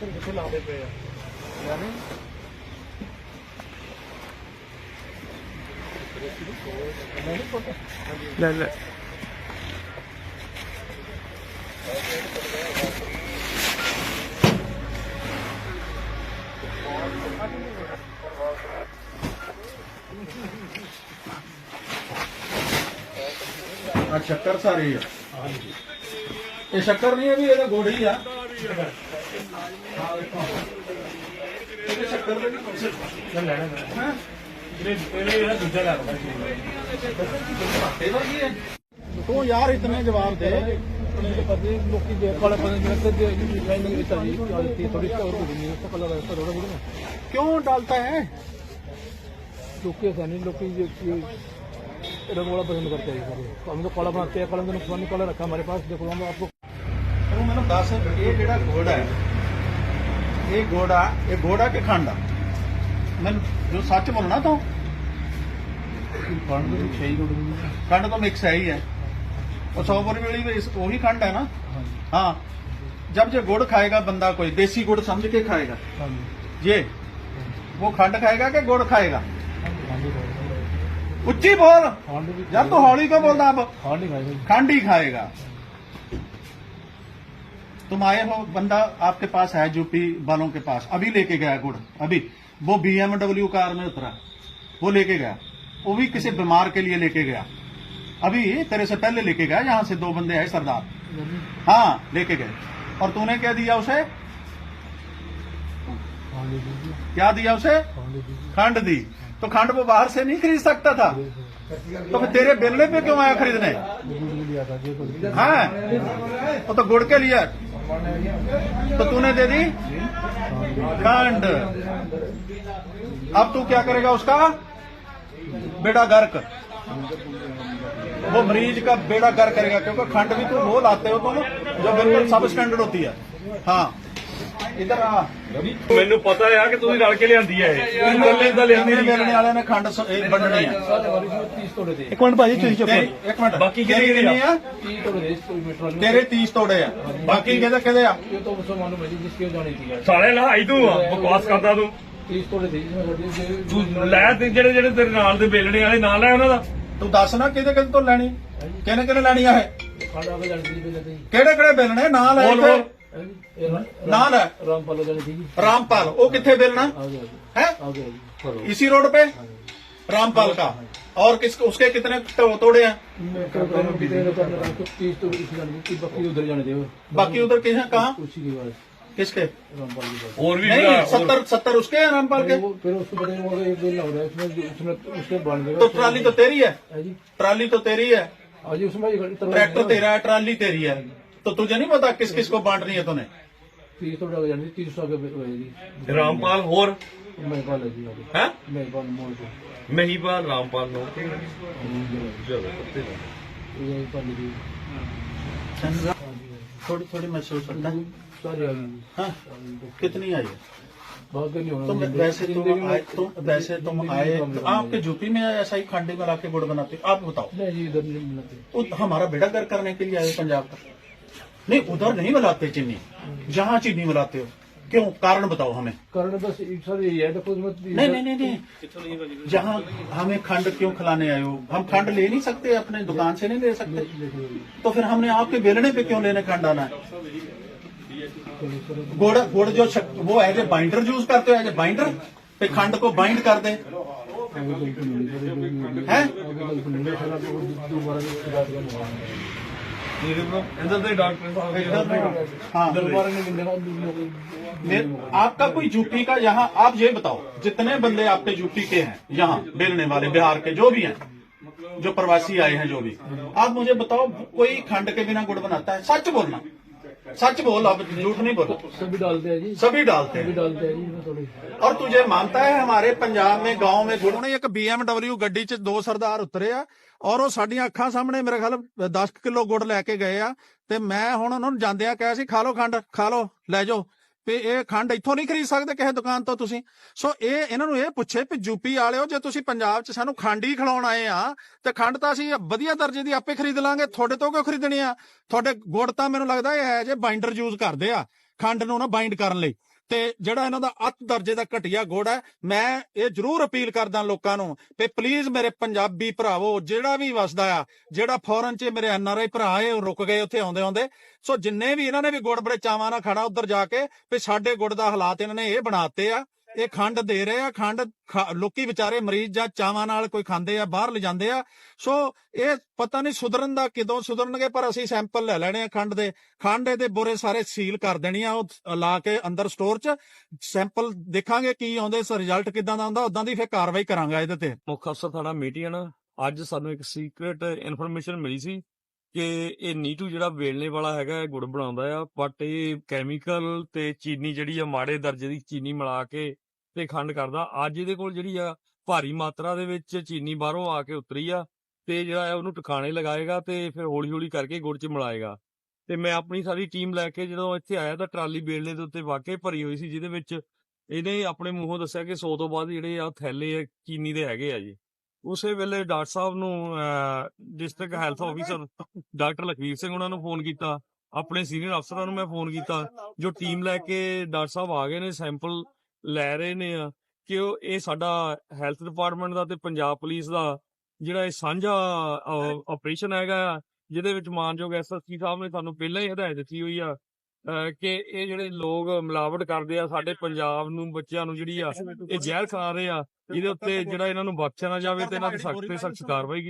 ਫਿਰ ਕਿੱਥੇ ਲਾਉਂਦੇ ਪਏ ਆ? ਯਾਨੀ? ਨਹੀਂ ਪਤਾ ਲੈ ਲੈ। ਆ ਸ਼ੱਕਰ ਸਾਰੀ ਆ। ਇਹ ਸ਼ੱਕਰ ਨਹੀਂ ਹੈ ਵੀ ਇਹਦਾ ਗੁੜ ਆ। ਇਹ ਸ਼ੱਕਰ ਦੇ ਨਹੀਂ ਕੁਛ ਲੈ ਲੈਣਾ ਮੈਂ ਹਾਂ ਇਹਨੇ ਇਹਨੇ ਇਹਦਾ ਦੂਜਾ ਲੱਗਦਾ ਇਹ ਵਰਗੀ ਹੈ ਤੂੰ ਯਾਰ ਇਤਨੇ ਜਵਾਬ ਦੇ ਪਤਾ ਲੋਕੀ ਦੇ ਕੋਲ ਪਤਾ ਨਹੀਂ ਕਿ ਦੇ ਲਾਈਨਿੰਗ ਵਿੱਚ ਆ ਜੀ ਥੋੜੀ ਹੋਰ ਕੁਝ ਨਹੀਂ ਉਸ ਕਲਰ ਹੈ ਥੋੜਾ ਬੁੜਾ क्यों डालता है लोग ऐसा नहीं लोग ये ये रंगोला पसंद करते हैं सारे तो हम तो कॉला बनाते हैं कलम का नुकसान कॉला रखा हमारे पास देखो हम आपको ਤੂੰ ਮੈਨੂੰ ਦੱਸ ਇਹ ਜਿਹੜਾ ਗੁੜ ਹੈ ਇਹ ਗੋੜਾ ਇਹ ਗੋੜਾ ਕਿ ਖੰਡ ਆ ਮੈਨੂੰ ਜੋ ਸੱਚ ਬੋਲਣਾ ਤੂੰ खंड में छह ही करोड़ ਖੰਡ ਤਾਂ ਮਿਕਸ ਹੈ ਹੀ ਹੈ ਉਹ 100 ਰੁਪਏ ਵਾਲੀ ਵੀ ਇਸ- ਉਹੀ ਖੰਡ ਹੈ ਨਾ हाँ जी हाँ जब जो गुड़ खाएगा बंदा कोई देसी गुड़ समझ के खाएगा हाँ जी ये वो खंड खाएगा कि गुड़ खाएगा खंड ही खाएगा उच्ची बोल खंड भी यार तू हौली को बोलता अब खंड ही खाएगा खंड ही खाएगा तुम आए हो, बंदा आपके पास है यूपी वालों के पास। अभी लेके गया गुड़, अभी। वो बीएमडब्ल्यू कार में उतरा, वो लेके गया। वो भी किसी बीमार के लिए लेके गया। अभी तेरे से पहले लेके गया, यहाँ से दो बंदे आए, सरदार। हाँ लेके गए। और तूने क्या दिया उसे? क्या दिया उसे? खंड दी। तो खंड वो बाहर से नहीं खरीद सकता था। तो फिर तेरे बेलने पे क्यों आया खरीदने? हाँ तो गुड़ के लिए। तो तूने दे दी? खंड अब तू क्या करेगा उसका? बेड़ा गर्क वो मरीज़ का बेड़ा गर्क करेगा, क्योंकि खंड भी तू वो लाते हो तुम, जो बिल्कुल सब स्टैंडर्ड होती है। हाँ। इधर आ ਮੈਨੂੰ ਪਤਾ ਆ ਕਿ ਤੁਸੀਂ ਰਲ ਕੇ ਲਿਆਂਦੀ ਹੈ ਇਹ ਇਕੱਲੇ ਤਾਂ ਲਿਆਂਦੀ मेरे ਨਹੀਂ बेलने वाले ने खंड स- एक बंडनी है तीस तोड़े थे ਇੱਕ ਮਿੰਟ ਭਾਜੀ ਤੁਸੀਂ ਚੁੱਪ तेरी- एक मिनट बाकी तेरी कितनी कितनी है तीस तोड़े थे इसको मेट्रो में तेरे 30 तोड़े हैं बाकी कहते कहते आ ये तो मुझे मालूम है जी जिसकी जानी थी यार ਸਾਲੇ ਲਹਾਈ ਤੂੰ ਆ, ਬਕਵਾਸ ਕਰਦਾ ਤੂੰ तीस तोड़े थे जिसमें गाड़ी ਤੂੰ ਲੈ ਤੇ ਜਿਹੜੇ ਜਿਹੜੇ ਤੇਰੇ ਨਾਲ ਦੇ ਬੇਲਣੇ ਵਾਲੇ ਨਾਲ ਲੈ ਉਹਨਾਂ ਦਾ ਤੂੰ ਦੱਸ ਨਾ ਕਿਹਦੇ ਕਿਹਦੇ ਤੋਂ ਲੈਣੀ ਕਿਹਨੇ ਕਿਹਨੇ ਲੈਣੀ ਆ ਇਹ खंड आगे जानी थी पहले थी ਕਿਹੜੇ ਕਿਹੜੇ ਬੇਲਣੇ ਨਾਂ ਲੈ ਬੋਲ ਇੱਥੇ। ਬੋਲ ਨਾਂ ਲੈ रामपाल जानी थी रामपाल वो कितने बेलना आगे है आगे करो इसी रोड पे रामपाल का और किस उसके कितने तो- तोड़े हैं मैं कल कल कितने लोग करने रहा तीस तो इसी जानी थी बाकी उधर जाने थे बाकी उधर किस कहाँ उसी के बाद किसके रामपाल के बाद ਹੋਰ भी नहीं ਬੁਲਾ- ਹੋਰ- सत्तर सत्तर उसके हैं रामपाल के वो- फिर उसको पता नहीं वो एक दिन हो रहा है उसमें उसमें उसके बांध देगा तो ट्राली तो तेरी है है जी ट्राली तो तेरी है आज उसमें ये गाड़ी तरवा ट्रैक्टर तेरा है ट्राली तेरी है तो तुझे नहीं पता किस किस को बांटनी है तूने? तीस सौ टका जानी तीस सौ रामपाल और? महिपाल है महिपाल रामपाल थोड़ी थोड़ी महसूस होता है। हाँ? कितनी आई है? तो वैसे तुम आए तो वैसे तुम आए आपके यूपी में ऐसा ही खांडे में लाके गुड़ बनाते आप बताओ। तो हमारा बेटा घर करने के लिए आए पंजाब का। नहीं उधर नहीं मिलाते चीनी जहाँ चीनी मिलाते हो क्यों कारण बताओ हमें कारण बस एक सर यही है देखो मत नहीं नहीं नहीं नहीं जहाँ हमें खंड क्यों खिलाने आए हो हम खंड ले नहीं सकते अपने दुकान से नहीं ले सकते तो फिर हमने आपके बेलने पे क्यों लेने खंड आना है गुड़ गुड़ जो शक, वो एज ए बाइंडर यूज करते हो एज ए बाइंडर पे खंड को बाइंड कर दे हैं नीरज ब्रो इधर से डॉक्टर साहब इधर से हाँ ने- आपका कोई यूपी का यहाँ आप ये बताओ जितने बंदे आपके यूपी के हैं यहाँ बेलने वाले बिहार के जो भी हैं जो प्रवासी आए हैं जो भी आप मुझे बताओ कोई खंड के बिना गुड़ बनाता है सच बोलना सच बोल अब झूठ नहीं बोलो सभी डालते हैं जी सभी डालते सभी हैं डालते हैं जी इसमें थोड़ी और तुझे मानता है हमारे ਪੰਜਾਬ में गांव में ਗੁੜ ਨੇ ਇੱਕ BMW ਗੱਡੀ 'ਚ ਦੋ ਸਰਦਾਰ ਉਤਰੇ ਆ ਔਰ ਉਹ ਸਾਡੀਆਂ ਅੱਖਾਂ ਸਾਹਮਣੇ ਮੇਰੇ ਖਿਆਲ 10 ਕਿਲੋ ਗੁੜ ਲੈ ਕੇ ਗਏ ਆ ਤੇ ਮੈਂ ਹੁਣ ਉਹਨਾਂ ਨੂੰ ਜਾਂਦਿਆਂ ਕਿਹਾ ਸੀ ਖਾ ਲਓ ਖੰਡ ਖਾ ਲਓ ਲੈ ਜਾਓ ਵੀ ਇਹ ਖੰਡ ਇੱਥੋਂ ਨਹੀਂ ਖਰੀਦ ਸਕਦੇ ਕਿਸੇ ਦੁਕਾਨ ਤੋਂ ਤੁਸੀਂ। ਸੋ ਇਹ ਇਹਨਾਂ ਨੂੰ ਇਹ ਪੁੱਛੇ ਵੀ ਯੂਪੀ ਵਾਲਿਓ, ਜੇ ਤੁਸੀਂ ਪੰਜਾਬ 'ਚ ਸਾਨੂੰ ਖੰਡ ਹੀ ਖਿਲਾਉਣ ਆਏ ਆ, ਤੇ ਖੰਡ ਤਾਂ ਅਸੀਂ ਵਧੀਆ ਦਰਜੇ ਦੀ ਆਪੇ ਖਰੀਦ ਲਾਂਗੇ। ਤੁਹਾਡੇ ਤੋਂ ਕਿਉਂ ਖਰੀਦਣੀ ਆ? ਤੁਹਾਡੇ ਗੁੜ ਤਾਂ ਮੈਨੂੰ ਲੱਗਦਾ ਇਹ ਹੈ ਜੇ ਬਾਈਂਡਰ ਯੂਜ਼ ਕਰਦੇ ਆ, ਖੰਡ ਨੂੰ ਨਾ ਬਾਈਂਡ ਕਰਨ ਲਈ। ਤੇ ਜਿਹੜਾ ਇਹਨਾਂ ਦਾ ਅੱਤ ਦਰਜੇ ਦਾ ਘਟੀਆ ਗੁੜ ਹੈ, ਮੈਂ ਇਹ ਜ਼ਰੂਰ ਅਪੀਲ ਕਰਦਾ ਲੋਕਾਂ ਨੂੰ ਤੇ ਪਲੀਜ਼ ਮੇਰੇ ਪੰਜਾਬੀ ਭਰਾਵੋ, ਜਿਹੜਾ ਵੀ ਵਸਦਾ ਆ, ਜਿਹੜਾ ਫੋਰਨ 'ਚ ਮੇਰੇ ਐਨਆਰਆਈ ਭਰਾ ਇਹ ਰੁਕ ਗਏ ਉੱਥੇ ਆਉਂਦੇ ਆਉਂਦੇ। ਸੋ ਜਿੰਨੇ ਵੀ ਇਹਨਾਂ ਨੇ ਵੀ ਗੁੜ ਬੜੇ ਚਾਵਾਂ ਨਾਲ ਖੜਾ ਉੱਧਰ ਜਾ ਕੇ ਵੀ ਸਾਡੇ ਗੁੜ ਦਾ ਹਾਲਾਤ ਇਹਨਾਂ ਨੇ ਇਹ ਬਣਾਤੇ ਆ। ਇਹ ਖੰਡ ਦੇ ਰਹੇ ਆ, ਖੰਡ ਖਾ- ਲੋਕੀ ਵਿਚਾਰੇ ਮਰੀਜ਼ ਜਾਂ ਚਾਵਾਂ ਨਾਲ ਕੋਈ ਖਾਂਦੇ ਆ, ਬਾਹਰ ਲਿਜਾਂਦੇ ਆ। ਸੋ ਇਹ ਪਤਾ ਨਹੀਂ ਸੁਧਰਨ ਦਾ ਕਿਦੋਂ ਸੁਧਰਨਗੇ, ਪਰ ਅਸੀਂ ਸੈਂਪਲ ਲੈ ਲੈਣੇ ਆ ਖੰਡ ਦੇ। ਖੰਡ ਇਹਦੇ ਬੋਰੇ ਸਾਰੇ ਸੀਲ ਕਰ ਦੇਣੀ ਆ, ਉਹ ਲਾ ਕੇ ਅੰਦਰ ਸਟੋਰ 'ਚ। ਸੈਂਪਲ ਦੇਖਾਂਗੇ ਕੀ ਆਉਂਦੇ ਸੋ ਰਿਜ਼ਲਟ ਕਿਦਾਂ ਦਾ ਆਉਂਦਾ ਉਦਾਂ ਦੀ ਫਿਰ ਕਾਰਵਾਈ ਕਰਾਂਗਾ ਇਹਦੇ ਤੇ। ਮੁੱਖ ਅਫਸਰ ਸਾਡਾ ਮੀਟਿੰਗ ਅੱਜ ਸਾਨੂੰ ਇੱਕ ਸੀਕ੍ਰੀਟ ਇਨਫੋਰਮੇਸ਼ਨ ਮਿਲੀ ਸੀ। ਕਿ ਇਹ ਨੀਟੂ ਜਿਹੜਾ ਵੇਲਣੇ ਵਾਲਾ ਹੈਗਾ, ਇਹ ਗੁੜ ਬਣਾਉਂਦਾ ਆ ਬਟ ਇਹ ਕੈਮੀਕਲ ਤੇ ਚੀਨੀ ਜਿਹੜੀ ਆ, ਮਾੜੇ ਦਰਜੇ ਦੀ ਚੀਨੀ ਮਿਲਾ ਕੇ ਤੇ ਖੰਡ ਕਰਦਾ। ਅੱਜ ਇਹਦੇ ਕੋਲ ਜਿਹੜੀ ਆ, ਭਾਰੀ ਮਾਤਰਾ ਦੇ ਵਿੱਚ ਚੀਨੀ ਬਾਹਰੋਂ ਆ ਕੇ ਉਤਰੀ ਆ ਤੇ ਜਿਹੜਾ ਹੈ ਉਹਨੂੰ ਟਿਕਾਣੇ ਲਗਾਏਗਾ ਤੇ ਫਿਰ ਹੌਲੀ ਹੌਲੀ ਕਰਕੇ ਗੁੜ ਚ ਮਿਲਾਏਗਾ। ਤੇ ਮੈਂ ਆਪਣੀ ਸਾਰੀ ਟੀਮ ਲੈ ਕੇ ਜਦੋਂ ਇੱਥੇ ਆਇਆ ਤਾਂ ਟਰਾਲੀ ਵੇਲਣੇ ਦੇ ਉੱਤੇ ਵਾਕਈ ਭਰੀ ਹੋਈ ਸੀ, ਜਿਹਦੇ ਵਿੱਚ ਇਹਨੇ ਆਪਣੇ ਮੂੰਹੋਂ ਦੱਸਿਆ ਕਿ 100 ਤੋਂ ਬਾਅਦ ਜਿਹੜੇ ਆ, ਥੈਲੇ ਆ, ਚੀਨੀ ਦੇ ਹੈਗੇ ਆ ਜੀ। ਉਸੇ ਵੇਲੇ ਡਾਕਟਰ ਸਾਹਿਬ ਨੂੰ district health officer doctor Lakhvir Singh ਉਹਨਾਂ ਨੂੰ ਫੋਨ ਕੀਤਾ। ਆਪਣੇ ਸੀਨੀਅਰ ਅਫਸਰਾਂ ਨੂੰ ਮੈਂ ਫੋਨ ਕੀਤਾ। ਜੋ ਟੀਮ ਲੈ ਕੇ ਡਾਕਟਰ ਸਾਹਿਬ ਆ ਗਏ ਨੇ ਸੈਂਪਲ ਲੈ ਰਹੇ ਨੇ ਆ ਕਿ ਉਹ ਇਹ ਸਾਡਾ ਹੈਲਥ ਡਿਪਾਰਟਮੈਂਟ ਦਾ ਤੇ ਪੰਜਾਬ ਪੁਲਿਸ ਦਾ ਜਿਹੜਾ ਇਹ ਸਾਂਝਾ ਆਪਰੇਸ਼ਨ ਹੈਗਾ ਜਿਹਦੇ ਵਿੱਚ ਮਾਨਯੋਗ ਐਸਐਸਪੀ ਸਾਹਿਬ ਨੇ ਤੁਹਾਨੂੰ ਪਹਿਲਾਂ ਹੀ ਹਦਾਇਤ ਦਿੱਤੀ ਹੋਈ ਆ ਕਿ ਇਹ ਜਿਹੜੇ ਲੋਕ ਮਿਲਾਵਟ ਕਰਦੇ ਆ ਸਾਡੇ ਪੰਜਾਬ ਨੂੰ ਬੱਚਿਆਂ ਨੂੰ ਜਿਹੜੀ ਆ ਇਹ ਜ਼ਹਿਰ ਖਾ ਰਹੇ ਆ ਇਹਦੇ ਉੱਤੇ ਜਿਹੜਾ ਇਹਨਾਂ ਨੂੰ ਬਖਸ਼ਿਆ ਨਾ ਜਾਵੇ ਤੇ ਇਹਨਾਂ ਤੇ ਸਖਤ ਤੇ ਸਖਤ ਕਾਰਵਾਈ